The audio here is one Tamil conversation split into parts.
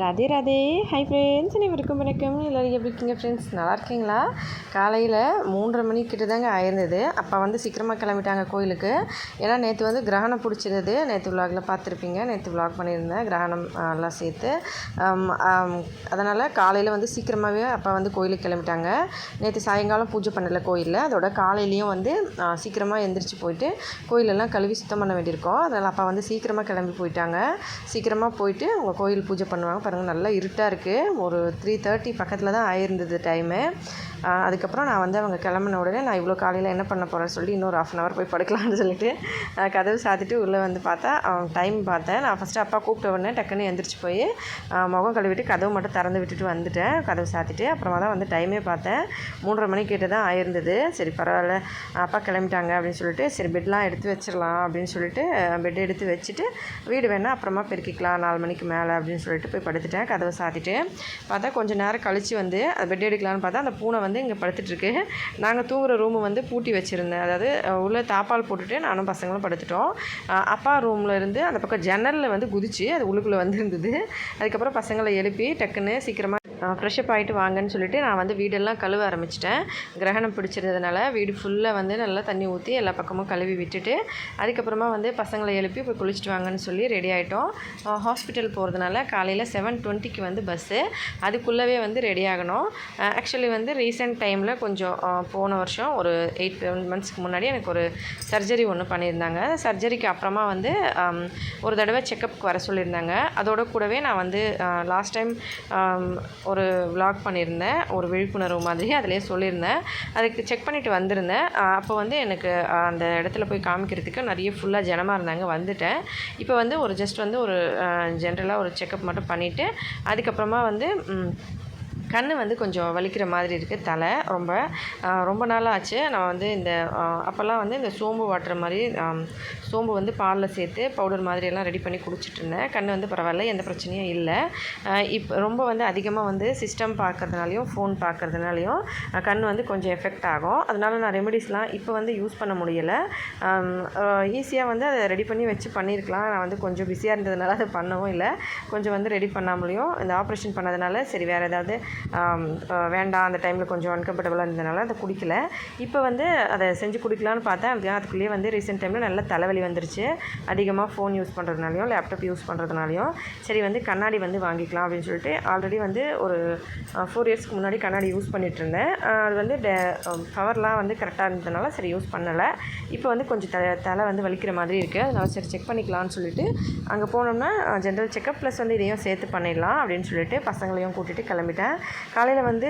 ராதே ராதே. ஹை ஃப்ரெண்ட்ஸ் அனைவருக்கும் வணக்கம். எல்லோரும் எப்படி இருக்கீங்க ஃப்ரெண்ட்ஸ் நல்லா இருக்கீங்களா? காலையில் மூன்றரை மணிக்கிட்ட தாங்க ஆயிருந்தது. அப்போ வந்து சீக்கிரமாக கிளம்பிட்டாங்க கோயிலுக்கு. ஏன்னா நேற்று வந்து கிரகணம் பிடிச்சிருந்தது. நேற்று விலாகில் பார்த்துருப்பீங்க. நேற்று விலாக் பண்ணியிருந்தேன். கிரகணம் எல்லாம் சேர்த்து. அதனால் காலையில் வந்து சீக்கிரமாகவே அப்பா வந்து கோயிலுக்கு கிளம்பிட்டாங்க. நேற்று சாயங்காலம் பூஜை பண்ணலை கோயிலில். அதோட காலையிலையும் வந்து சீக்கிரமாக எந்திரிச்சு போயிட்டு கோயிலெல்லாம் கழுவி சுத்தம் பண்ண வேண்டியிருக்கோம். அதனால் அப்பா வந்து சீக்கிரமாக கிளம்பி போயிட்டாங்க. சீக்கிரமாக போயிட்டு அவங்க கோயில் பூஜை பண்ணுவாங்க. பாருங்கள் நல்லா இருட்டாக இருக்குது ஒரு த்ரீ தேர்ட்டி பக்கத்தில் தான் ஆயிருந்தது டைமு அதுக்கப்புறம் நான் வந்து அவங்க கிளம்பின உடனே நான் இவ்வளோ காலையில் என்ன பண்ண போகிறேன்னு சொல்லி இன்னொரு ஆஃப் அன் ஹவர் போய் படுக்கலாம்னு சொல்லிட்டு கதவு சாத்திட்டு உள்ளே வந்து பார்த்தா டைம் பார்த்தேன். நான் ஃபஸ்ட்டு அப்பா கூப்பிட்ட உடனே டக்குன்னு எந்திரிச்சு போய் முகம் கழுவிட்டு கதவு மட்டும் திறந்து விட்டுட்டு வந்துட்டேன். கதவு சாத்திட்டு அப்புறமா தான் வந்து டைமே பார்த்தேன். மூன்றரை மணிக்கிட்ட தான் ஆயிருந்தது. சரி பரவாயில்ல. அப்பா கிளம்பிட்டாங்க அப்படின்னு சொல்லிட்டு சரி பெட்லாம் எடுத்து வச்சிடலாம் அப்படின்னு சொல்லிட்டு பெட் எடுத்து வச்சுட்டு வீடு வேணால் அப்புறமா பெருக்கிக்கலாம் நாலு மணிக்கு மேலே அப்படின்னு சொல்லிட்டு போய் படுத்துட்டேன். கதவை சாத்திட்டு பார்த்தா கொஞ்சம் நேரம் கழித்து வந்து பெட் எடுக்கலான்னு பார்த்தா அந்த பூனை வந்து இங்கே படுத்துட்ருக்கு நாங்கள் தூங்குற ரூமு வந்து பூட்டி வச்சுருந்தேன். அதாவது உள்ளே தாப்பால் போட்டுட்டு நானும் பசங்களும் படுத்துட்டோம். அப்பா ரூமில் இருந்து அந்த பக்கம் ஜன்னலில் வந்து குதிச்சு அது உள்ளுக்குள்ளே வந்துருந்தது அதுக்கப்புறம் பசங்களை எழுப்பி டக்குன்னு சீக்கிரமாக ஃப்ரெஷ்அப் ஆகிட்டு வாங்கன்னு சொல்லிட்டு நான் வந்து வீடெல்லாம் கழுவ ஆரம்பிச்சிட்டேன். கிரகணம் பிடிச்சிருந்ததுனால வீடு ஃபுல்லாக வந்து நல்லா தண்ணி ஊற்றி எல்லா பக்கமும் கழுவி விட்டுட்டு அதுக்கப்புறமா வந்து பசங்களை எழுப்பி போய் குளிச்சுட்டு வாங்கன்னு சொல்லி ரெடி ஆகிட்டோம் ஹாஸ்பிட்டல் போகிறதுனால காலையில் செவன் டுவெண்ட்டிக்கு வந்து பஸ்ஸு அதுக்குள்ளவே வந்து ரெடி ஆகணும். ஆக்சுவலி வந்து ரீசெண்ட் டைமில் கொஞ்சம் போன வருஷம் ஒரு எயிட் மந்த்ஸ்க்கு முன்னாடி எனக்கு ஒரு சர்ஜரி ஒன்று பண்ணியிருந்தாங்க. சர்ஜரிக்கு அப்புறமா வந்து ஒரு தடவை செக்கப்புக்கு வர சொல்லியிருந்தாங்க. அதோட கூடவே நான் வந்து லாஸ்ட் டைம் ஒரு vlog பண்ணியிருந்தேன். ஒரு விழிப்புணர்வு மாதிரி அதிலே சொல்லியிருந்தேன். அதுக்கு செக் பண்ணிவிட்டு வந்திருந்தேன். அப்போ வந்து எனக்கு அந்த இடத்துல போய் காமிக்கிறதுக்கு நிறைய ஃபுல்லாக ஜனமாக இருந்தாங்க வந்துட்டேன். இப்போ வந்து ஒரு ஜஸ்ட் வந்து ஒரு ஜென்ரலாக ஒரு செக்கப் மட்டும் பண்ணிவிட்டு அதுக்கப்புறமா வந்து கண் வந்து கொஞ்சம் வலிக்கிற மாதிரி இருக்குது தலை ரொம்ப. ரொம்ப நாளாக ஆச்சு நான் வந்து இந்த அப்போல்லாம் வந்து இந்த சோம்பு வாட்டுற மாதிரி சோம்பு வந்து பாலில் சேர்த்து பவுடர் மாதிரி எல்லாம் ரெடி பண்ணி குடிச்சிட்டு இருந்தேன். கண் வந்து பரவாயில்ல எந்த பிரச்சனையும் இல்லை. இப்போ ரொம்ப வந்து அதிகமாக வந்து சிஸ்டம் பார்க்கறதுனாலையும் ஃபோன் பார்க்கறதுனாலையும் கண் வந்து கொஞ்சம் எஃபெக்ட் ஆகும். அதனால நான் ரெமெடிஸ்லாம் இப்போ வந்து யூஸ் பண்ண முடியலை. ஈஸியாக வந்து அதை ரெடி பண்ணி வச்சு பண்ணியிருக்கலாம் நான் வந்து கொஞ்சம் பிஸியாக இருந்ததுனால அதை பண்ணவும் இல்லை. கொஞ்சம் வந்து ரெடி பண்ணாமலையும் இந்த ஆப்ரேஷன் பண்ணதுனால சரி வேறு ஏதாவது வேண்டாம் அந்த டைமில் கொஞ்சம் அன்கம்ஃபர்டபுளாக இருந்ததுனால அதை குடிக்கல. இப்போ வந்து அதை செஞ்சு குடிக்கலான்னு பார்த்தேன். அது அதுக்குள்ளேயே வந்து ரீசெண்ட் டைமில் நல்ல தலைவலி வந்துருச்சு. அதிகமாக ஃபோன் யூஸ் பண்ணுறதுனாலையும் லேப்டாப் யூஸ் பண்ணுறதுனாலையும் சரி வந்து கண்ணாடி வந்து வாங்கிக்கலாம் அப்படின்னு சொல்லிட்டு ஆல்ரெடி வந்து ஒரு ஃபோர் இயர்ஸ்க்கு முன்னாடி கண்ணாடி யூஸ் பண்ணிட்டு இருந்தேன். அது வந்து டே பவர்லாம் வந்து கரெக்டாக இருந்ததுனால சரி யூஸ் பண்ணலை. இப்போ வந்து கொஞ்சம் த தலை வந்து வலிக்கிற மாதிரி இருக்குது அதனால் சரி செக் பண்ணிக்கலாம்னு சொல்லிட்டு அங்கே போனோம்னா ஜென்ரல் செக்கப் ப்ளஸ் வந்து இதையும் சேர்த்து பண்ணிடலாம் அப்படின்னு சொல்லிட்டு பசங்களையும் கூட்டிகிட்டு கிளம்பிட்டேன். காலையில் வந்து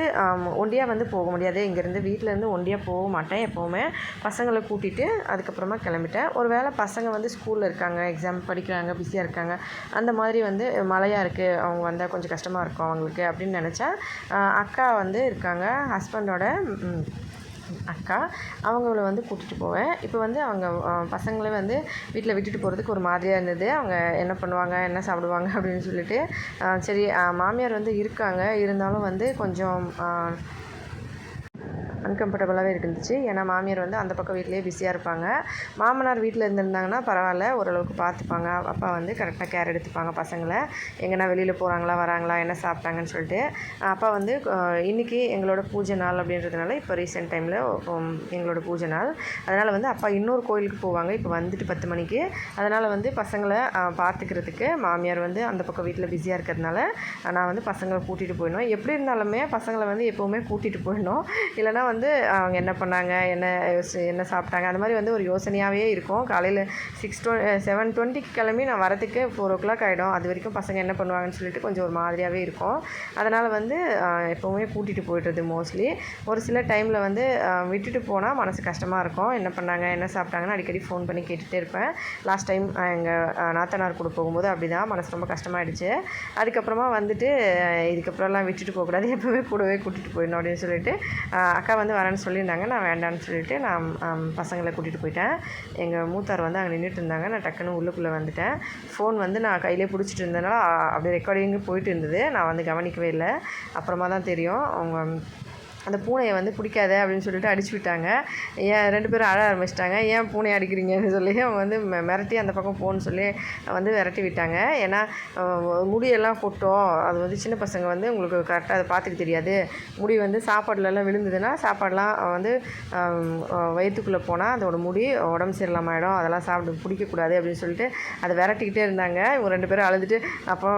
ஒண்டியாக வந்து போக முடியாது. இங்கேருந்து வீட்டிலேருந்து ஒண்டியாக போக மாட்டேன் எப்போவுமே. பசங்களை கூட்டிகிட்டு அதுக்கப்புறமா கிளம்பிட்டேன். ஒரு வேளை பசங்க வந்து ஸ்கூலில் இருக்காங்க எக்ஸாம் படிக்கிறாங்க பிஸியாக இருக்காங்க. அந்த மாதிரி வந்து மழையாக இருக்குது அவங்க வந்தால் கொஞ்சம் கஷ்டமாக இருக்கும் அவங்களுக்கு அப்படின்னு நினச்சா அக்கா வந்து இருக்காங்க ஹஸ்பண்டோட அக்கா அவங்கள வந்து கூட்டிகிட்டு போவேன். இப்போ வந்து அவங்க பசங்களே வந்து வீட்டில் விட்டுட்டு போகிறதுக்கு ஒரு மாதிரியாக இருந்தது. அவங்க என்ன பண்ணுவாங்க என்ன சாப்பிடுவாங்க அப்படின்னு சொல்லிட்டு சரி மாமியார் வந்து இருக்காங்க. இருந்தாலும் வந்து கொஞ்சம் அன்கம்ஃபர்டபுளாகவே இருந்துச்சு. ஏன்னா மாமியார் வந்து அந்த பக்கம் வீட்லேயே பிஸியாக இருப்பாங்க. மாமனார் வீட்டில் இருந்திருந்தாங்கன்னா பரவாயில்ல. ஓரளவுக்கு பார்த்துப்பாங்க. அப்பா வந்து கரெக்டாக கேர் எடுத்துப்பாங்க பசங்களை. எங்கன்னா வெளியில் போகிறாங்களா வராங்களா என்ன சாப்பிட்டாங்கன்னு சொல்லிட்டு. அப்பா வந்து இன்றைக்கி எங்களோட பூஜை நாள் அப்படின்றதுனால இப்போ ரீசெண்ட் டைமில் எங்களோட பூஜை நாள். அதனால் வந்து அப்பா இன்னொரு கோயிலுக்கு போவாங்க. இப்போ வந்துட்டு பத்து மணிக்கு. அதனால் வந்து பசங்களை பார்த்துக்கிறதுக்கு மாமியார் வந்து அந்த பக்கம் வீட்டில் பிஸியாக இருக்கிறதுனால நான் வந்து பசங்களை கூட்டிகிட்டு போயிடணும். எப்படி இருந்தாலுமே பசங்களை வந்து எப்போவுமே கூட்டிகிட்டு போயிடணும். இல்லைனா வந்து அவங்க என்ன பண்ணாங்க என்ன யோசி- என்ன சாப்பிட்டாங்க அந்த மாதிரி வந்து ஒரு யோசனையாகவே இருக்கும். காலையில் சிக்ஸ் டுவெ செவன் டுவெண்ட்டிக்கு கிளம்பி நான் வரத்துக்கு ஃபோர் ஓ கிளாக் ஆகிடும் அது வரைக்கும் பசங்க என்ன பண்ணுவாங்கன்னு சொல்லிட்டு கொஞ்சம் ஒரு மாதிரியாகவே இருக்கும். அதனால் வந்து எப்போவுமே கூட்டிகிட்டு போய்டுறது மோஸ்ட்லி ஒரு சில டைமில் வந்து விட்டுட்டு போனால் மனசு கஷ்டமாக இருக்கும். என்ன பண்ணாங்க என்ன சாப்பிட்டாங்கன்னு அடிக்கடி ஃபோன் பண்ணி கேட்டுகிட்டே இருப்பேன். லாஸ்ட் டைம் எங்கள் நாத்தனார் கூட போகும்போது அப்படி தான் மனசு ரொம்ப கஷ்டமாயிடுச்சு. அதுக்கப்புறமா வந்துட்டு இதுக்கப்புறம்லாம் விட்டுட்டு போகக்கூடாது. எப்போவுமே கூடவே கூட்டிகிட்டு போயிடணும் அப்படின்னு சொல்லிட்டு அக்கா வந்து வரேன்னு சொல்லியிருந்தாங்க. நான் வேண்டான்னு சொல்லிட்டு நான் பசங்களை கூட்டிகிட்டு போயிட்டேன். எங்கள் மூத்தார் வந்து அங்கே நின்றுட்டு இருந்தாங்க. நான் டக்குன்னு உள்ளுக்குள்ளே வந்துட்டேன். ஃபோன் வந்து நான் கையிலே பிடிச்சிட்டு இருந்தனால அப்படியே ரெக்கார்டிங்கு போயிட்டு இருந்தது. நான் வந்து கவனிக்கவே இல்லை. அப்புறமா தான் தெரியும். அவங்க அந்த பூனையை வந்து பிடிக்காத அப்படின்னு சொல்லிட்டு அடிச்சு விட்டாங்க. ஏன் ரெண்டு பேரும் அழ ஆரம்பிச்சிட்டாங்க. ஏன் பூனையை அடிக்கிறீங்கன்னு சொல்லி அவங்க வந்து மிரட்டி அந்த பக்கம் போன்னு சொல்லி வந்து விரட்டி விட்டாங்க. ஏன்னா முடியெல்லாம் கொட்டும். அது வந்து சின்ன பசங்க வந்து உங்களுக்கு கரெக்டாக அதை பார்த்துக்க தெரியாது. முடி வந்து சாப்பாடுலலாம் விழுந்ததுன்னா சாப்பாடெலாம் வந்து வயிற்றுக்குள்ளே போனால் அதோட முடி உடம்பு சரியில்லாம ஆகிடும் அதெல்லாம் சாப்பிட்டு பிடிக்கக்கூடாது அப்படின்னு சொல்லிட்டு அதை விரட்டிக்கிட்டே இருந்தாங்க. இவங்க ரெண்டு பேரும் அழுதுட்டு அப்போ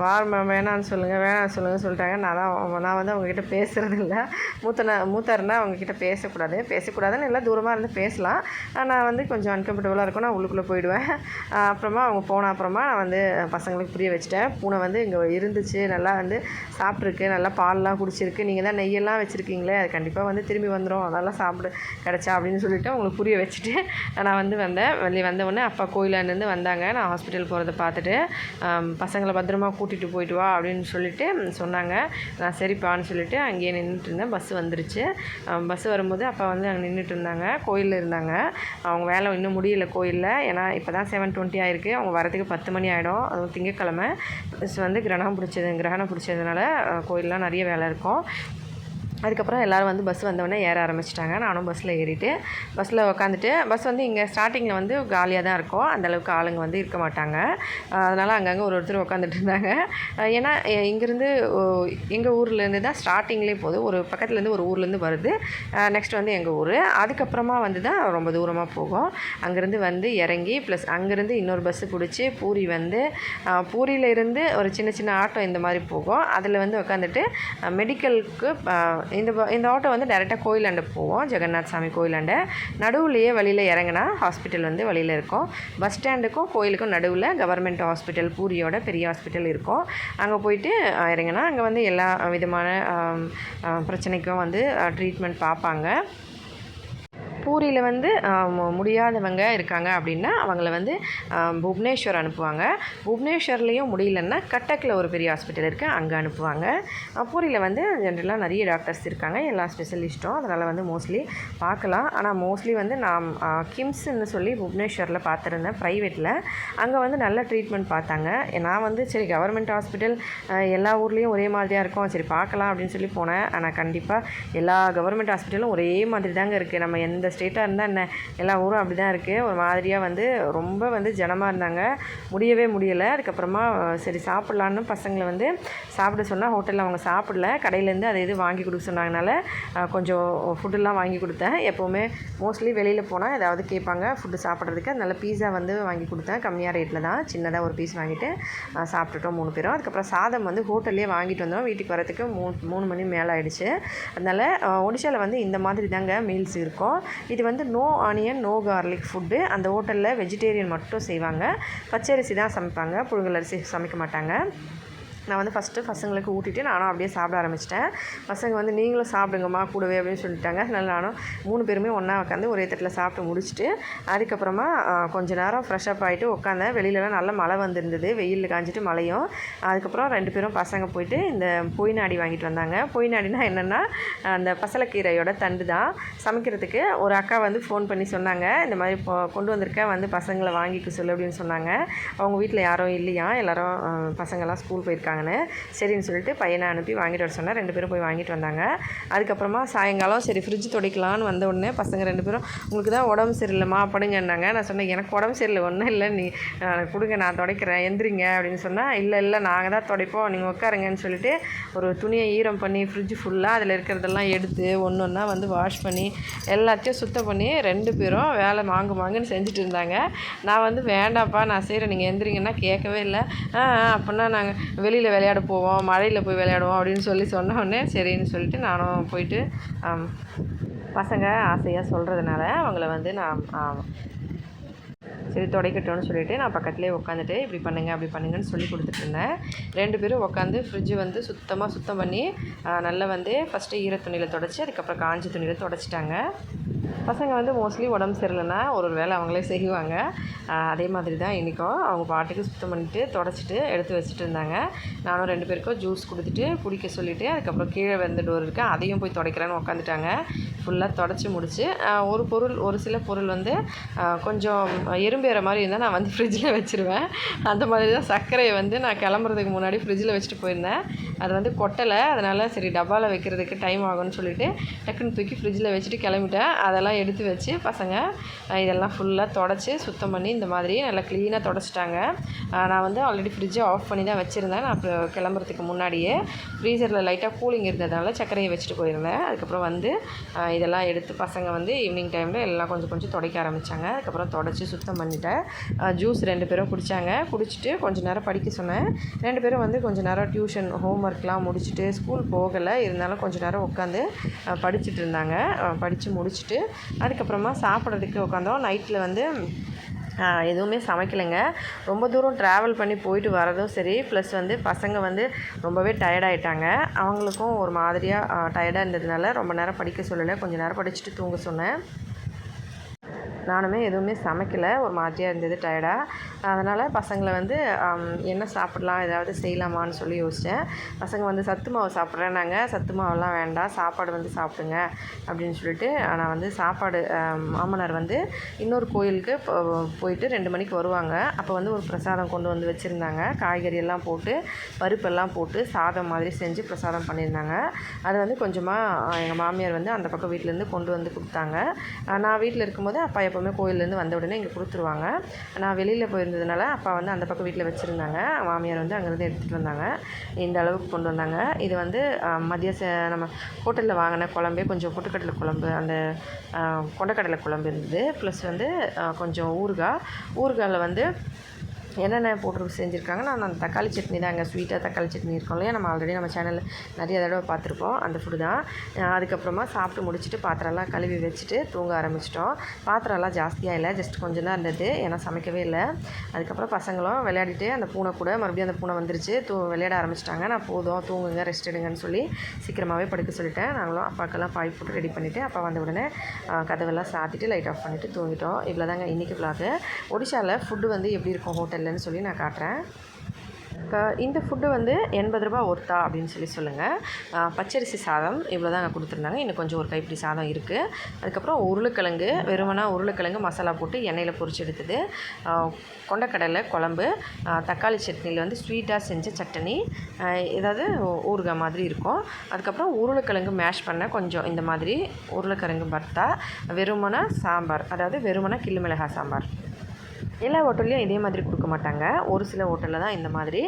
பார் வேணான்னு சொல்லுங்கள் வேணான்னு சொல்லுங்கள் சொல்லிட்டாங்க. நான் தான் நான் வந்து அவங்கக்கிட்ட பேசுகிறது இல்லை மூத்த மூத்தாருன்னா அவங்கக்கிட்ட பேசக்கூடாது. பேசக்கூடாதுன்னு எல்லாம் தூரமாக இருந்து பேசலாம். நான் வந்து கொஞ்சம் அன்கம்ஃபர்டபுளாக இருக்கும். நான் உள்ளுக்குள்ளே போயிடுவேன். அப்புறமா அவங்க போன அப்புறமா நான் வந்து பசங்களுக்கு புரிய வச்சுட்டேன். பூனை வந்து இங்கே இருந்துச்சு. நல்லா வந்து சாப்பிட்ருக்கு நல்லா பால்லாம் குடிச்சிருக்கு. நீங்கள் தான் நெய்யெல்லாம் வச்சுருக்கீங்களே அது கண்டிப்பாக வந்து திரும்பி வந்துடும் அதெல்லாம் சாப்பிடு கிடச்சா அப்படின்னு சொல்லிவிட்டு அவங்களுக்கு புரிய வச்சுட்டு நான் வந்து வந்தேன். வெளியே வந்தவுடனே அப்பா கோயிலாண்டுருந்து வந்தாங்க. நான் ஹாஸ்பிட்டல் போகிறத பார்த்துட்டு பசங்களை பத்திரமா கூட்டிகிட்டு போயிட்டு வா அப்படின்னு சொல்லிட்டு சொன்னாங்க. நான் சரிப்பான்னு சொல்லிவிட்டு அங்கேயே நின்றுட்டு இருந்தேன். பஸ் வந்துருச்சு. பஸ் வரும்போது அப்போ வந்து அங்கே நின்றுட்டு இருந்தாங்க. கோயிலில் இருந்தாங்க. அவங்க வேலை இன்னும் முடியல கோயிலில். ஏன்னா இப்போ தான் செவன் டுவெண்ட்டி ஆயிருக்கு. அவங்க வரதுக்கு பத்து மணி ஆகிடும் அதுவும் திங்கக்கிழமை. ப்ளஸ் வந்து கிரகணம் பிடிச்சது கிரகணம் பிடிச்சதுனால கோயிலெலாம் நிறைய வேலை இருக்கும். அதுக்கப்புறம் எல்லோரும் வந்து பஸ் வந்தவொடனே ஏற ஆரம்பிச்சிட்டாங்க. நானும் பஸ்ஸில் ஏறிட்டு பஸ்ஸில் உட்காந்துட்டு பஸ் வந்து இங்கே ஸ்டார்டிங்கில் வந்து காலியாக தான் இருக்கும். அந்தளவுக்கு ஆளுங்க வந்து இருக்க மாட்டாங்க. அதனால் அங்கங்கே ஒரு ஒருத்தர் உட்காந்துட்டு இருந்தாங்க. ஏன்னா இங்கேருந்து எங்கள் ஊர்லேருந்து தான் ஸ்டார்டிங்லேயே போகுது. ஒரு பக்கத்துலேருந்து ஒரு ஊர்லேருந்து வருது. நெக்ஸ்ட் வந்து எங்கள் ஊர். அதுக்கப்புறமா வந்து தான் ரொம்ப தூரமாக போகும். அங்கேருந்து வந்து இறங்கி ப்ளஸ் அங்கேருந்து இன்னொரு பஸ்ஸு பிடிச்சி பூரி வந்து பூரியில் இருந்து ஒரு சின்ன சின்ன ஆட்டோ இந்த மாதிரி போகும். அதில் வந்து உட்காந்துட்டு மெடிக்கலுக்கு இந்த இந்த ஆட்டோ வந்து டேரெக்டாக கோயிலாண்ட போவோம். ஜெகநாத் சாமி கோயிலாண்ட. நடுவுலையே வழியில் இறங்கினா ஹாஸ்பிட்டல் வந்து வழியில் இருக்கும். பஸ் ஸ்டாண்டுக்கும் கோயிலுக்கும் நடுவில் கவர்மெண்ட் ஹாஸ்பிட்டல் பூரியோட பெரிய ஹாஸ்பிட்டல் இருக்கும். அங்கே போயிட்டு இறங்கினா அங்கே வந்து எல்லா விதமான பிரச்சனைக்கும் வந்து ட்ரீட்மெண்ட் பார்ப்பாங்க. பூரியில் வந்து முடியாதவங்க இருக்காங்க அப்படின்னா அவங்கள வந்து புவனேஸ்வர் அனுப்புவாங்க. புவனேஸ்வர்லேயும் முடியலன்னா கட்டக்கில் ஒரு பெரிய ஹாஸ்பிட்டல் இருக்குது அங்கே அனுப்புவாங்க. பூரியில் வந்து ஜென்ரலாக நிறைய டாக்டர்ஸ் இருக்காங்க எல்லா ஸ்பெஷலிஸ்ட்டும் அதனால் வந்து மோஸ்ட்லி பார்க்கலாம். ஆனால் மோஸ்ட்லி வந்து நான் கிம்ஸ்ன்னு சொல்லி புவனேஸ்வரில் பார்த்துருந்தேன் ப்ரைவேட்டில் அங்கே வந்து நல்ல ட்ரீட்மெண்ட் பார்த்தாங்க. நான் வந்து சரி கவர்மெண்ட் ஹாஸ்பிட்டல் எல்லா ஊர்லேயும் ஒரே மாதிரியாக இருக்கும் சரி பார்க்கலாம் அப்படின்னு சொல்லி போனேன். ஆனால் கண்டிப்பாக எல்லா கவர்மெண்ட் ஹாஸ்பிட்டலும் ஒரே மாதிரி தாங்க இருக்குது நம்ம எந்த ஸ்டேட்டாக இருந்தால் என்ன? எல்லா ஊரும் அப்படி தான் இருக்குது ஒரு மாதிரியாக வந்து ரொம்ப வந்து ஜனமாக இருந்தாங்க. முடியவே முடியலை. அதுக்கப்புறமா சரி சாப்பிட்லான்னு பசங்களை வந்து சாப்பிட சொன்னால் ஹோட்டலில் அவங்க சாப்பிடல. கடையிலேருந்து அதை இது வாங்கி கொடுக்க சொன்னாங்கனால கொஞ்சம் ஃபுட்டெல்லாம் வாங்கி கொடுத்தேன். எப்போவுமே மோஸ்ட்லி வெளியில் போனால் ஏதாவது கேட்பாங்க ஃபுட்டு சாப்பிட்றதுக்கு. அதனால் பீஸா வந்து வாங்கி கொடுத்தேன். கம்மியாக ரேட்டில் தான். சின்னதாக ஒரு பீஸ் வாங்கிட்டு சாப்பிட்டுட்டோம் மூணு பேரும். அதுக்கப்புறம் சாதம் வந்து ஹோட்டல்லே வாங்கிட்டு வந்தோம். வீட்டுக்கு வரத்துக்கு மூணு மூணு மணி மேலே ஆகிடுச்சு அதனால் ஒடிஷாவில் வந்து இந்த மாதிரி தாங்க மீல்ஸ் இருக்கும். இது வந்து no onion no garlic food அந்த ஹோட்டலில் வெஜிடேரியன் மட்டும் செய்வாங்க. பச்சரிசி தான் சமைப்பாங்க. புழுங்கல் அரிசி சமைக்க மாட்டாங்க. நான் வந்து ஃபஸ்ட்டு பசங்களுக்கு ஊட்டிட்டு நானும் அப்படியே சாப்பிட ஆரம்பிச்சிட்டேன். பசங்க வந்து நீங்களும் சாப்பிடுங்கம்மா கூடவே அப்படின்னு சொல்லிட்டாங்க. அதனால் நானும் மூணு பேருமே ஒன்றா உட்காந்து ஒரே தட்டில் சாப்பிட்டு முடிச்சுட்டு அதுக்கப்புறமா கொஞ்ச நேரம் ஃப்ரெஷ்அப் ஆகிட்டு உட்காந்தேன் வெளியிலலாம் நல்ல மழை வந்திருந்தது. வெயிலில் காஞ்சிட்டு மழையும். அதுக்கப்புறம் ரெண்டு பேரும் பசங்க போயிட்டு இந்த பொய் நாடி வாங்கிட்டு வந்தாங்க. பொய் நாடினா என்னென்னா அந்த பசலக்கீரையோட தண்டு தான். சமைக்கிறதுக்கு ஒரு அக்கா வந்து ஃபோன் பண்ணி சொன்னாங்க. இந்த மாதிரி கொண்டு வந்திருக்கேன் வந்து பசங்களை வாங்கிக்க சொல்லு அப்படின்னு சொன்னாங்க. அவங்க வீட்டில் யாரும் இல்லையா? எல்லோரும் பசங்கள்லாம் ஸ்கூல் போயிருக்காங்க. கேட்டாங்கன்னு சரின்னு சொல்லிட்டு பையனை அனுப்பி வாங்கிட்டு வர சொன்னேன் ரெண்டு பேரும் போய் வாங்கிட்டு வந்தாங்க. அதுக்கப்புறமா சாயங்காலம் சரி ஃப்ரிட்ஜ் துடைக்கலான்னு வந்த உடனே பசங்க ரெண்டு பேரும் உங்களுக்கு தான் உடம்பு சரியில்லைம்மா அப்படிங்கன்னாங்க நான் சொன்னேன் எனக்கு உடம்பு சரியில்லை ஒன்றும் இல்லை. நீ கொடுங்க நான் துடைக்கிறேன் எந்திரிங்க. அப்படின்னு சொன்னால் இல்லை இல்லை நாங்கள் தான் துடைப்போம் நீங்கள் உட்காருங்கன்னு சொல்லிட்டு ஒரு துணியை ஈரம் பண்ணி ஃப்ரிட்ஜ் ஃபுல்லாக அதில் இருக்கிறதெல்லாம் எடுத்து ஒன்று ஒன்றா வந்து வாஷ் பண்ணி எல்லாத்தையும் சுத்தம் பண்ணி ரெண்டு பேரும் வேலை மாங்கு மாங்குன்னு செஞ்சுட்டு இருந்தாங்க. நான் வந்து வேண்டாப்பா நான் செய்கிறேன் நீங்கள் எந்திரிங்கன்னா கேட்கவே இல்லை. அப்படின்னா நாங்கள் வெளியில் வெளியில் விளையாட போவோம் மழையில் போய் விளையாடுவோம் அப்படின்னு சொல்லி சொன்னோடனே சரின்னு சொல்லிட்டு நானும் போயிட்டு பசங்க ஆசையாக சொல்கிறதுனால அவங்கள வந்து நான் சரி துடைக்கட்டும்னு சொல்லிவிட்டு நான் பக்கத்துலேயே உட்காந்துட்டு இப்படி பண்ணுங்கள் அப்படி பண்ணுங்கன்னு சொல்லி கொடுத்துட்ருந்தேன் ரெண்டு பேரும் உட்காந்து ஃப்ரிட்ஜு வந்து சுத்தமாக சுத்தம் பண்ணி நல்லா வந்து ஃபஸ்ட்டு ஈர துணியில் தொடச்சி அதுக்கப்புறம் காஞ்சி துணியில் தொடச்சிட்டாங்க. பசங்க வந்து மோஸ்ட்லி உடம்பு சரியில்லைன்னா ஒரு ஒரு வேலை அவங்களே செய்வாங்க. அதே மாதிரி தான் இன்றைக்கும் அவங்க பாட்டுக்கு சுத்தம் பண்ணிவிட்டு தொடச்சிட்டு எடுத்து வச்சுட்டு இருந்தாங்க. நானும் ரெண்டு பேருக்கும் ஜூஸ் கொடுத்துட்டு குடிக்க சொல்லிவிட்டு அதுக்கப்புறம் கீழே வெந்த டோர் இருக்குது அதையும் போய் துடைக்கிறேன்னு உட்காந்துட்டாங்க ஃபுல்லாக தொடச்சி முடிச்சு ஒரு பொருள் ஒரு சில பொருள் வந்து கொஞ்சம் எறும்பேற மாதிரி இருந்தால் நான் வந்து ஃப்ரிட்ஜில் வச்சுருவேன். அந்த மாதிரி தான் சர்க்கரையை வந்து நான் கிளம்புறதுக்கு முன்னாடி ஃப்ரிட்ஜில் வச்சுட்டு போயிருந்தேன். அது வந்து கொட்டலை. அதனால் சரி டப்பாவில் வைக்கிறதுக்கு டைம் ஆகும்னு சொல்லிட்டு டக்குன்னு தூக்கி ஃப்ரிட்ஜில் வச்சுட்டு கிளம்பிட்டேன். அதெல்லாம் எடுத்து வச்சு பசங்க இதெல்லாம் ஃபுல்லாக தொடச்சி சுத்தம் பண்ணி இந்த மாதிரி நல்லா க்ளீனாக தொடச்சிட்டாங்க. நான் வந்து ஆல்ரெடி ஃப்ரிட்ஜை ஆஃப் பண்ணி தான் வச்சுருந்தேன். நான் அப்போ கிளம்புறதுக்கு முன்னாடியே ஃப்ரீசரில் லைட்டாக கூலிங் இருந்ததுனால சர்க்கரையை வச்சுட்டு போயிருந்தேன். அதுக்கப்புறம் வந்து இதெல்லாம் எடுத்து பசங்க வந்து ஈவினிங் டைமில் எல்லாம் கொஞ்சம் கொஞ்சம் துடைக்க ஆரம்பித்தாங்க அதுக்கப்புறம் தொடச்சி சுத்தம் பண்ணிட்டேன். ஜூஸ் ரெண்டு பேரும் குடித்தாங்க குடிச்சிட்டு கொஞ்சம் நேரம் படிக்க சொன்னேன். ரெண்டு பேரும் வந்து கொஞ்ச நேரம் டியூஷன் ஹோம் ஒர்க்லாம் முடிச்சுட்டு ஸ்கூல் போகலை. இருந்தாலும் கொஞ்சம் நேரம் உட்காந்து படிச்சுட்டு இருந்தாங்க. படித்து முடிச்சுட்டு அதுக்கப்புறமா சாப்பிட்றதுக்கு உட்காந்தோம். நைட்டில் வந்து எதுவுமே சமைக்கலைங்க. ரொம்ப தூரம் ட்ராவல் பண்ணி போயிட்டு வரதும் சரி ப்ளஸ் வந்து பசங்க வந்து ரொம்பவே டயர்டாயிட்டாங்க அவங்களுக்கும் ஒரு மாதிரியாக டயர்டாக இருந்ததுனால ரொம்ப நேரம் படிக்க சொல்லலை. கொஞ்ச நேரம் படிச்சுட்டு தூங்க சொன்னேன். நானுமே எதுவுமே சமைக்கலை. ஒரு மாதிரியாக இருந்தது டயர்டாக அதனால் பசங்களை வந்து என்ன சாப்பிடலாம் ஏதாவது செய்யலாமான்னு சொல்லி யோசித்தேன் பசங்க வந்து சத்து மாவு சாப்பிட்றேன்னாங்க. சத்து மாவுலாம் வேண்டாம். சாப்பாடு வந்து சாப்பிடுங்க அப்படின்னு சொல்லிட்டு நான் வந்து சாப்பாடு மாமனார் வந்து இன்னொரு கோயிலுக்கு போ- போயிட்டு ரெண்டு மணிக்கு வருவாங்க. அப்போ வந்து ஒரு பிரசாதம் கொண்டு வந்து வச்சுருந்தாங்க. காய்கறி எல்லாம் போட்டு பருப்பெல்லாம் போட்டு சாதம் மாதிரி செஞ்சு பிரசாதம் பண்ணியிருந்தாங்க. அது வந்து கொஞ்சமாக எங்கள் மாமியார் வந்து அந்த பக்கம் வீட்டிலேருந்து கொண்டு வந்து கொடுத்தாங்க. நான் வீட்டில் இருக்கும்போது அப்பா எப்போவுமே கோயிலேருந்து வந்த உடனே இங்கே கொடுத்துருவாங்க. நான் வெளியில் போயிருந்ததுனால அப்பா வந்து அந்த பக்கம் வீட்டில் வச்சுருந்தாங்க. மாமியார் வந்து அங்கேருந்து எடுத்துகிட்டு வந்தாங்க. இந்த அளவுக்கு கொண்டு வந்தாங்க. இது வந்து மதிய நம்ம ஹோட்டலில் வாங்கின குழம்பே கொஞ்சம் பொட்டுக்கடலை குழம்பு அந்த கொண்டக்கடலை குழம்பு இருந்தது. ப்ளஸ் வந்து கொஞ்சம் ஊறுகாய். ஊறுகாயில் வந்து என்னென்ன போட்டு செஞ்சுருக்காங்க நான் அந்த தக்காளி சட்னி தான் அங்கே ஸ்வீட்டாக தக்காளி சட்னி இருக்கும் இல்லையா? நம்ம ஆல்ரெடி நம்ம சேனலில் நிறைய தடவை பார்த்துருப்போம் அந்த ஃபுட்டு தான். அதுக்கப்புறமா சாப்பிட்டு முடிச்சுட்டு பாத்திரம்லாம் கழுவி வச்சுட்டு தூங்க ஆரம்பிச்சிட்டோம். பாத்திரம்லாம் ஜாஸ்தியாக இல்லை ஜஸ்ட் கொஞ்சம் தான் இருந்தது ஏன்னா சமைக்கவே இல்லை. அதுக்கப்புறம் பசங்களும் விளையாடிட்டு அந்த பூனை கூட மறுபடியும் அந்த பூனை வந்துருச்சு தூ விளையாட ஆரம்பிச்சிட்டாங்க. நான் போதும் தூங்குங்க ரெஸ்ட் எடுங்கன்னு சொல்லி சீக்கிரமாகவே படுக்க சொல்லிட்டேன். நாங்களும் அப்பாக்கெல்லாம் பாய் போட்டு ரெடி பண்ணிவிட்டு அப்பா வந்த உடனே கதவெல்லாம் சாத்திட்டு லைட் ஆஃப் பண்ணிவிட்டு தூங்கிட்டோம். இவ்வளோ தாங்க இன்றைக்கி விளாகு ஒடிஷாவில் ஃபுட்டு வந்து எப்படி இருக்கும் இல்லைன்னு சொல்லி நான் காட்டுறேன். இப்போ இந்த ஃபுட்டு வந்து எண்பது ரூபா ஒர்த்தா அப்படின்னு சொல்லி சொல்லுங்கள் பச்சரிசி சாதம் இவ்வளோ தான் கொடுத்துருந்தாங்க. இன்னும் கொஞ்சம் ஒரு கைப்பிடி சாதம் இருக்குது அதுக்கப்புறம் உருளைக்கிழங்கு வெறுமனா உருளைக்கிழங்கு மசாலா போட்டு எண்ணெயில் பொரிச்சு எடுத்தது. கொண்டக்கடலை குழம்பு தக்காளி சட்னியில் வந்து ஸ்வீட்டாக செஞ்ச சட்னி ஏதாவது ஊறுகாய் மாதிரி இருக்கும். அதுக்கப்புறம் உருளைக்கிழங்கு மேஷ் பண்ண கொஞ்சம் இந்த மாதிரி உருளைக்கிழங்கு பர்த்தா வெறுமனா சாம்பார் அதாவது வெறுமனா கிள்ளு மிளகாய் சாம்பார். எல்லா ஹோட்டல்லையும் இதே மாதிரி கொடுக்க மாட்டாங்க. ஒரு சில ஹோட்டலில் தான் இந்த மாதிரி.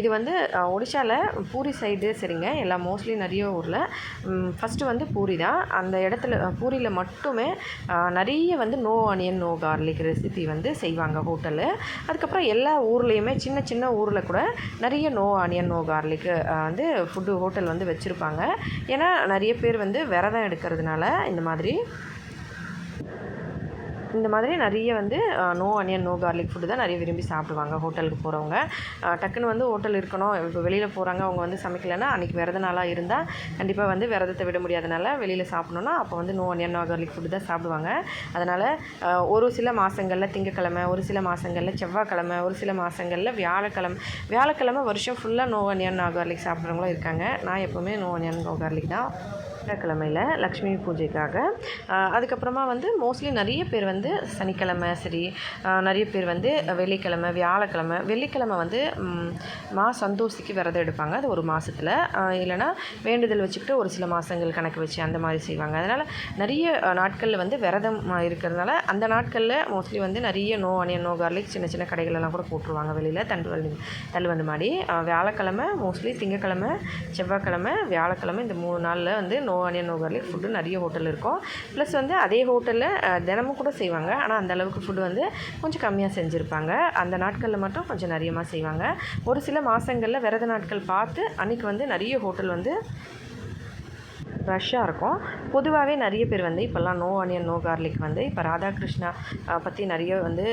இது வந்து ஒடிஷாவில் பூரி சைடு சரிங்க. எல்லா மோஸ்ட்லி நிறைய ஊரில். ஃபஸ்ட்டு வந்து பூரி தான். அந்த இடத்துல பூரியில் மட்டுமே நிறைய வந்து no onion no garlic recipe வந்து செய்வாங்க ஹோட்டலு அதுக்கப்புறம் எல்லா ஊர்லேயுமே சின்ன சின்ன ஊரில் கூட நிறைய நோ ஆனியன் நோ கார்லிக் வந்து ஃபுட்டு ஹோட்டல் வந்து வச்சுருப்பாங்க. ஏன்னா நிறைய பேர் வந்து விரதம் எடுக்கிறதுனால இந்த மாதிரி இந்த மாதிரி நிறைய வந்து no onion no garlic food தான் நிறைய விரும்பி சாப்பிடுவாங்க ஹோட்டலுக்கு போகிறவங்க டக்குன்னு வந்து ஹோட்டல் இருக்கணும். இப்போ வெளியில் போகிறாங்க அவங்க வந்து சமைக்கலைன்னா அன்றைக்கி விரத நாளாக இருந்தால் கண்டிப்பாக வந்து விரதத்தை விட முடியாதனால வெளியில் சாப்பிடணுன்னா அப்போ வந்து no onion no garlic food தான் சாப்பிடுவாங்க. அதனால் ஒரு சில மாதங்களில் திங்கக்கிழமை ஒரு சில மாதங்களில் செவ்வாய்க்கிழமை ஒரு சில மாதங்களில் வியாழக்கிழமை வியாழக்கிழமை வருஷம் ஃபுல்லாக நோ அனியன் நோ கார்லிக் சாப்பிட்றவங்களும் இருக்காங்க. நான் எப்போவுமே நோ அனியன் நோ கார்லிக் தான். வியாழக்கிழமையில் லக்ஷ்மி பூஜைக்காக. அதுக்கப்புறமா வந்து மோஸ்ட்லி நிறைய பேர் வந்து வந்து சனிக்கிழமை சரி நிறைய பேர் வந்து வெள்ளிக்கிழமை வியாழக்கிழமை வெள்ளிக்கிழமை வந்து மா சந்தோஷிக்கு விரதம் எடுப்பாங்க. அது ஒரு மாதத்தில் இல்லைன்னா வேண்டுதல் வச்சுக்கிட்டு ஒரு சில மாதங்கள் கணக்கு வச்சு அந்த மாதிரி செய்வாங்க. அதனால் நிறைய நாட்களில் வந்து விரதம் இருக்கிறதுனால அந்த நாட்களில் மோஸ்ட்லி வந்து நிறைய நோ அனியன் நோ கார்லிக் சின்ன சின்ன கடைகளெல்லாம் கூட போட்டுருவாங்க வெளியில் தண்டு தள்ளுவண்டி மாடி. வியாழக்கிழமை மோஸ்ட்லி திங்கக்கிழமை செவ்வாய்க்கிழமை வியாழக்கிழமை இந்த மூணு நாளில் வந்து no onion no garlic food நிறைய ஹோட்டல் இருக்கும். ப்ளஸ் வந்து அதே ஹோட்டலில் தினமும் கூட செய்வாங்க. ஆனால் அந்த அளவுக்கு ஃபுட்டு வந்து கொஞ்சம் கம்மியாக செஞ்சுருப்பாங்க. அந்த நாட்களில் மட்டும் கொஞ்சம் நிறையமாக செய்வாங்க. ஒரு சில மாதங்களில் விரத நாட்கள் பார்த்து அன்றைக்கி வந்து நிறைய ஹோட்டல் வந்து ரஷ்ஷாக இருக்கும். பொதுவாகவே நிறைய பேர் வந்து இப்போல்லாம் நோ ஆனியன் நோ கார்லிக் வந்து இப்போ ராதாகிருஷ்ணா பற்றி நிறைய வந்து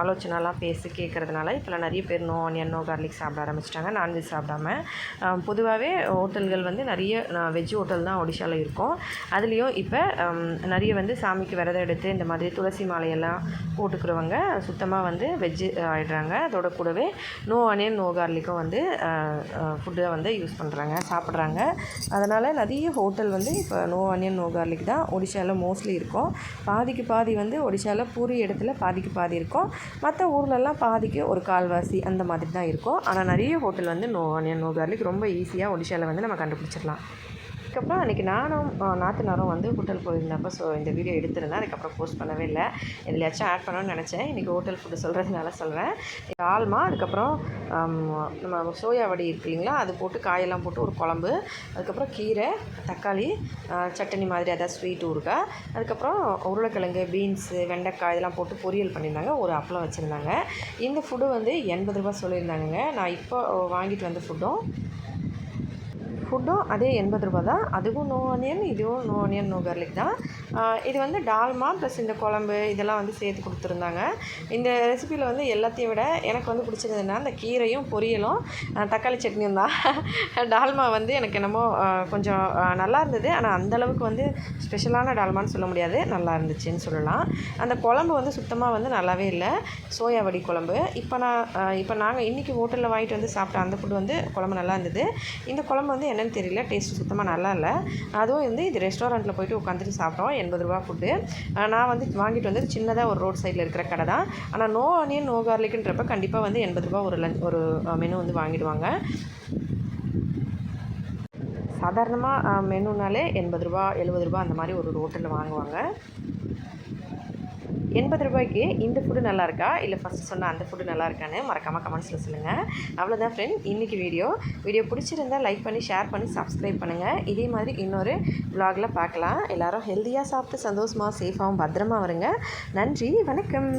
ஆலோசனைலாம் பேசி கேட்குறதுனால இப்போல்லாம் நிறைய பேர் நோ ஆனியன் நோ கார்லிக் சாப்பிட ஆரம்பிச்சிட்டாங்க. நான்வெஜ் சாப்பிடாம பொதுவாகவே ஹோட்டல்கள் வந்து நிறைய வெஜ் ஹோட்டல் தான் ஒடிஷாவில் இருக்கும். அதுலேயும் இப்போ நிறைய வந்து சாமிக்கு விரதம் எடுத்து இந்த மாதிரி துளசி மாலையெல்லாம் போட்டுக்கிறவங்க சுத்தமாக வந்து வெஜ்ஜு ஆகிடுறாங்க அதோட கூடவே நோ ஆனியன் நோ கார்லிக்கும் வந்து ஃபுட்டை வந்து யூஸ் பண்ணுறாங்க சாப்பிட்றாங்க. அதனால் நிறைய ஹோட்டல் வந்து இப்போ நோ ஆனியன் நோ கார்லிக் தான் ஒடிஷாவில் மோஸ்ட்லி இருக்கும். பாதிக்கு பாதி வந்து ஒடிஷாவில் பூரி இடத்துல பாதிக்கு பாதி இருக்கும். மற்ற ஊர்லெல்லாம் பாதிக்கு ஒரு கால்வாசி அந்த மாதிரி தான் இருக்கும். ஆனால் நிறைய ஹோட்டல் வந்து நோ ஆனியன் நோ கார்லிக் ரொம்ப ஈஸியாக ஒடிஷாவில் வந்து நம்ம கண்டுபிடிச்சிடலாம். அதுக்கப்புறம் அன்றைக்கி நானும் நாத்தனாரும் வந்து ஹோட்டல் போயிருந்தப்போ ஸோ இந்த வீடியோ எடுத்திருந்தேன். அதுக்கப்புறம் போஸ்ட் பண்ணவே இல்லை. எதுலையாச்சும் ஆட் பண்ணணும்னு நினச்சேன். இன்றைக்கி ஹோட்டல் ஃபுட்டு சொல்கிறதுனால சொல்கிறேன் ஆல்மா அதுக்கப்புறம் நம்ம சோயா வடி இருக்கு இல்லைங்களா அது போட்டு காயெல்லாம் போட்டு ஒரு குழம்பு அதுக்கப்புறம் கீரை தக்காளி சட்டனி சட்னி மாதிரி அதாவது ஸ்வீட் ஊறுகாய் அதுக்கப்புறம் உருளைக்கிழங்கு பீன்ஸு வெண்டைக்காய் இதெல்லாம் போட்டு பொரியல் பண்ணியிருந்தாங்க. ஒரு அப்பளம் வச்சுருந்தாங்க. இந்த ஃபுட்டு வந்து எண்பது ரூபா சொல்லியிருந்தாங்க நான் இப்போ வாங்கிட்டு வந்த ஃபுட்டும் ஃபுட்டும் அதே எண்பது ரூபா தான் அதுவும் நோ ஆனியன் இதுவும் நோ ஆனியன் நோ கார்லிக் தான். இது வந்து டால்மா ப்ளஸ் இந்த குழம்பு இதெல்லாம் வந்து சேர்த்து கொடுத்துருந்தாங்க. இந்த ரெசிபியில் வந்து எல்லாத்தையும் விட எனக்கு வந்து பிடிச்சிருந்ததுன்னா அந்த கீரையும் பொரியலும் தக்காளி சட்னியும் தான். டால்மா வந்து எனக்கு என்னமோ கொஞ்சம் நல்லா இருந்தது. ஆனால் அந்தளவுக்கு வந்து ஸ்பெஷலான டால்மான்னு சொல்ல முடியாது. நல்லா இருந்துச்சுன்னு சொல்லலாம். அந்த குழம்பு வந்து சுத்தமாக வந்து நல்லாவே இல்லை. சோயா வடி குழம்பு. இப்போ நான் இப்போ நாங்கள் இன்றைக்கி ஹோட்டலில் வாங்கிட்டு வந்து சாப்பிட்ட அந்த ஃபுட் வந்து குழம்பு நல்லா இருந்தது. இந்த குழம்பு வந்து என்னன்னு தெரியல டேஸ்ட் சுத்தமாக நல்லா இல்லை. அதுவும் வந்து இது ரெஸ்டாரண்ட்டில் போயிட்டு உட்காந்துட்டு சாப்பிட்டோம் எண்பது ரூபா ஃபுட்டு நான் வந்து வாங்கிட்டு வந்து சின்னதாக ஒரு ரோட் சைடில் இருக்கிற கடை தான். ஆனால் நோ ஆனியன் நோ கார்லிக்குன்றப்ப கண்டிப்பாக வந்து எண்பது ரூபா ஒரு லஞ்ச் ஒரு மெனு வந்து வாங்கிடுவாங்க. சாதாரணமாக மெனுனாலே எண்பது ரூபா எழுபது ரூபா அந்த மாதிரி ஒரு ரோட்டில் வாங்குவாங்க. எண்பது ரூபாய்க்கு இந்த ஃபுட்டு நல்லா இருக்கா? இல்லை ஃபஸ்ட்டு சொன்ன அந்த ஃபுட்டு நல்லா இருக்கான்னு மறக்காமல் கமெண்ட்ஸில் சொல்லுங்கள் அவ்வளோதான் ஃப்ரெண்ட் இன்றைக்கி வீடியோ வீடியோ பிடிச்சிருந்தா லைக் பண்ணி ஷேர் பண்ணி சப்ஸ்கிரைப் பண்ணுங்கள் இதே மாதிரி இன்னொரு vlogல பார்க்கலாம். எல்லோரும் ஹெல்த்தியாக சாப்பிட்டு சந்தோஷமாக சேஃபாகவும் பத்திரமா வருங்க. நன்றி. வணக்கம்.